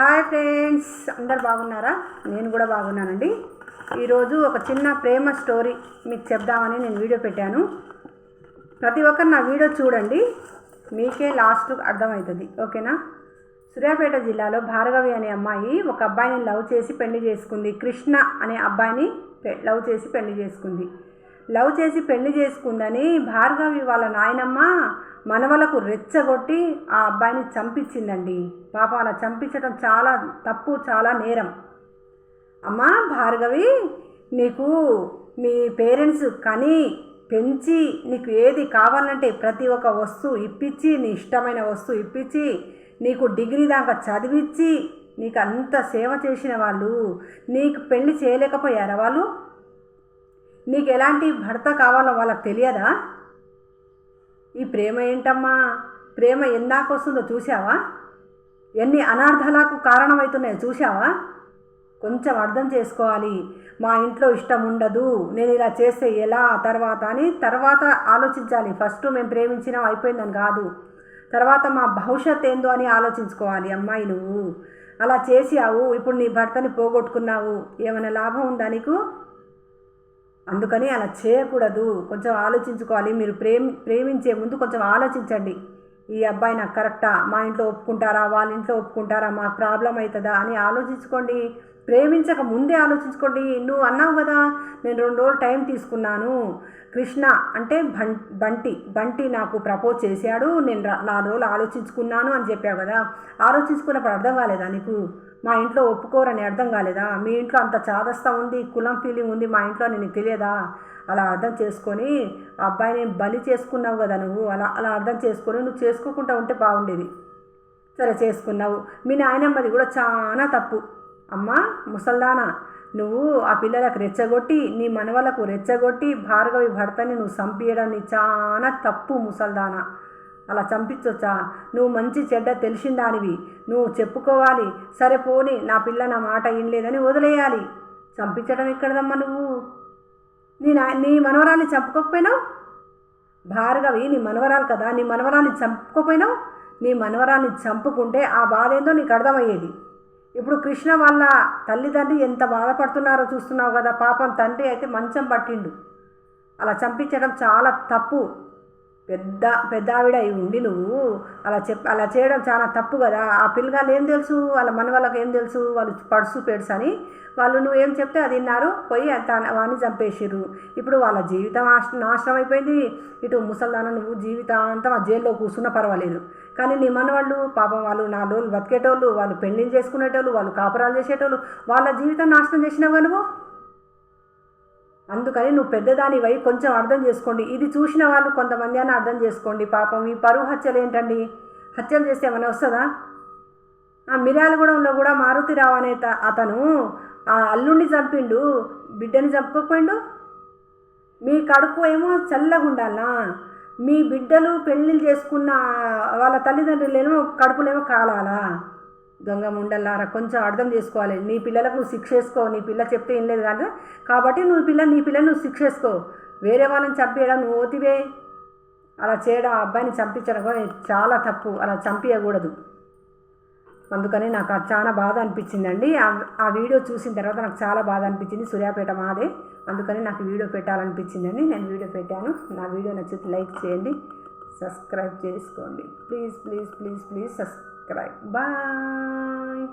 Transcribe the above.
Hi friends అందరు బాగున్నారా? నేను కూడా బాగున్నానండి. ఈరోజు ఒక చిన్న ప్రేమ స్టోరీ మీకు చెప్దామని నేను వీడియో పెట్టాను. ప్రతి ఒక్కరు నా వీడియో చూడండి మీకే లాస్ట్ అర్థమవుతుంది. ఓకేనా? సూర్యాపేట జిల్లాలో భార్గవి అనే అమ్మాయి ఒక అబ్బాయిని లవ్ చేసి పెళ్ళి చేసుకుంది. కృష్ణ అనే అబ్బాయిని పె- లవ్ చేసి పెళ్ళి చేసుకుంది. లవ్ చేసి పెళ్ళి చేసుకుందని భార్గవి వాళ్ళ నాయనమ్మ మనవలకు రెచ్చగొట్టి ఆ అబ్బాయిని చంపించిందండి. పాప అలా చంపించడం చాలా తప్పు చాలా నేరం. అమ్మా భార్గవి నీకు మీ పేరెంట్స్ కని పెంచి నీకు ఏది కావాలంటే ప్రతి ఒక్క వస్తువు ఇప్పించి నీ ఇష్టమైన వస్తువు ఇప్పించి నీకు డిగ్రీ దాకా చదివించి నీకు అంత సేవ చేసిన వాళ్ళు నీకు పెళ్ళి చేయలేకపోయారా వాళ్ళు? నీకు ఎలాంటి భర్త కావాలో వాళ్ళకి తెలియదా? ఈ ప్రేమ ఏంటమ్మా? ప్రేమ ఎందాక వస్తుందో చూసావా ఎన్ని అనార్థాలకు కారణమవుతున్నాయో చూసావా కొంచెం అర్థం చేసుకోవాలి. మా ఇంట్లో ఇష్టం ఉండదు. నేను ఇలా చేస్తే ఎలా? తర్వాత అని తర్వాత ఆలోచించాలి. ఫస్ట్ మేము ప్రేమించినాం అయిపోయిందని కాదు. తర్వాత మా భవిష్యత్ ఏందో అని ఆలోచించుకోవాలి. అమ్మాయి నువ్వు. అలా చేసావు ఇప్పుడు నీ భర్తని పోగొట్టుకున్నావు. ఏమైనా లాభం ఉందా నీకు? అందుకని అలా చేయకూడదు. కొంచెం ఆలోచించుకోవాలి. మీరు ప్రేమ ప్రేమించే ముందు కొంచెం ఆలోచించండి. ఈ అబ్బాయి నాకు కరెక్టా? మా ఇంట్లో ఒప్పుకుంటారా? వాళ్ళ ఇంట్లో ఒప్పుకుంటారా? మాకు ప్రాబ్లం అవుతుందా అని ఆలోచించుకోండి. ప్రేమించక ముందే ఆలోచించుకోండి. నువ్వు అన్నావు కదా నేను రెండు రోజులు టైం తీసుకున్నాను. కృష్ణ అంటే బం బంటి. బంటి నాకు ప్రపోజ్ చేశాడు. నేను నాలుగు రోజులు ఆలోచించుకున్నాను అని చెప్పావు కదా. ఆలోచించుకున్నప్పుడు అర్థం కాలేదా నీకు? మా ఇంట్లో ఒప్పుకోరని అర్థం కాలేదా? మీ ఇంట్లో అంత చాదస్తా ఉంది కులం ఫీలింగ్ ఉంది మా ఇంట్లో నీకు తెలియదా? అలా అర్థం చేసుకొని ఆ అబ్బాయిని బలి చేసుకున్నావు కదా నువ్వు అలా అలా అర్థం చేసుకొని నువ్వు చేసుకోకుండా ఉంటే బాగుండేది. సరే చేసుకున్నావు. మీ నాయనమ్మది కూడా చాలా తప్పు. అమ్మా ముసల్దానా నువ్వు ఆ పిల్లలకు రెచ్చగొట్టి నీ మనవలకు రెచ్చగొట్టి భార్గవి భర్తని నువ్వు చంపియడం నీ చాలా తప్పు ముసల్దానా. అలా చంపించొచ్చా? నువ్వు మంచి చెడ్డ తెలిసిన దానివి నువ్వు చెప్పుకోవాలి సరే పోని నా పిల్ల నా మాట వినలేదని వదిలేయాలి. చంపించడం ఎక్కడదమ్మా నువ్వు? నేను నీ మనవరాల్ని చంపుకోకపోయినావు? భార్గవి నీ మనవరాలు కదా నీ మనవరాల్ని చంపుకోపోయినావు నీ మనవరాల్ని చంపుకుంటే ఆ బాధ ఏందో నీకు అర్థమయ్యేది. ఇప్పుడు కృష్ణ వాళ్ళ తల్లిదండ్రి ఎంత బాధపడుతున్నారో చూస్తున్నావు కదా పాపం తండ్రి అయితే మంచం పట్టిండు. అలా చంపించడం చాలా తప్పు. పెద్ద పెద్ద ఆవిడ అయి ఉండి నువ్వు అలా చెప్ అలా చేయడం చాలా తప్పు కదా. ఆ పిల్లగాళ్ళు ఏం తెలుసు? వాళ్ళ మన వాళ్ళకి ఏం తెలుసు? వాళ్ళు పడుసు పెడుసు అని. వాళ్ళు నువ్వు ఏం చెప్తే అది విన్నారు. పోయి తన వాడిని చంపేసిర్రు. ఇప్పుడు వాళ్ళ జీవితం నాశ- నాశనం అయిపోయింది. ఇటు ముసల్దాన నువ్వు జీవితాంతం ఆ జైల్లో కూర్చున్నా పర్వాలేదు. కానీ నీ మనవాళ్ళు పాపం వాళ్ళు నాలుగు రోజులు బతికేటోళ్ళు వాళ్ళు పెళ్ళి చేసుకునేటోళ్ళు వాళ్ళు కాపురాలు చేసేటోళ్ళు వాళ్ళ జీవితం నాశనం చేసినావు నువ్వు? అందుకని నువ్వు పెద్దదాని వై కొంచెం అర్థం చేసుకోండి. ఇది చూసిన వాళ్ళు కొంతమంది అని అర్థం చేసుకోండి. పాపం ఈ పరువు హత్యలు ఏంటండి? హత్యలు చేస్తే ఏమైనా వస్తుందా? ఆ మిర్యాలగూడెంలో కూడా మారుతిరావు అనే అతను ఆ అల్లుడిని చంపిండు బిడ్డని చంపుకోకపోయిండు మీ కడుపు ఏమో చల్లగా ఉండాలా మీ బిడ్డలు పెళ్ళిళ్ళు చేసుకున్న వాళ్ళ తల్లిదండ్రులేమో కడుపులేమో కాలాలా? దొంగ కొంచెం అర్థం చేసుకోవాలి. నీ పిల్లలకు నువ్వు శిక్ష వేసుకో నీ పిల్ల చెప్తే ఏం లేదు కాదు కాబట్టి నువ్వు పిల్ల నీ పిల్లని నువ్వు శిక్ష వేసుకో. వేరే వాళ్ళని చంపేయడం నువ్వు ఓతివే. అలా చేయడం ఆ అబ్బాయిని చంపించడం కూడా చాలా తప్పు. అలా చంపించకూడదు అందుకని నాకు అది చాలా బాధ అనిపించిందండి. ఆ- ఆ వీడియో చూసిన తర్వాత నాకు చాలా బాధ అనిపించింది. సూర్యాపేట మాదే. అందుకని నాకు వీడియో పెట్టాలనిపించిందండి. నేను వీడియో పెట్టాను. నా వీడియో నచ్చితే లైక్ చేయండి. సబ్స్క్రైబ్ చేసుకోండి. Please please please please subscribe Goodbye. Bye.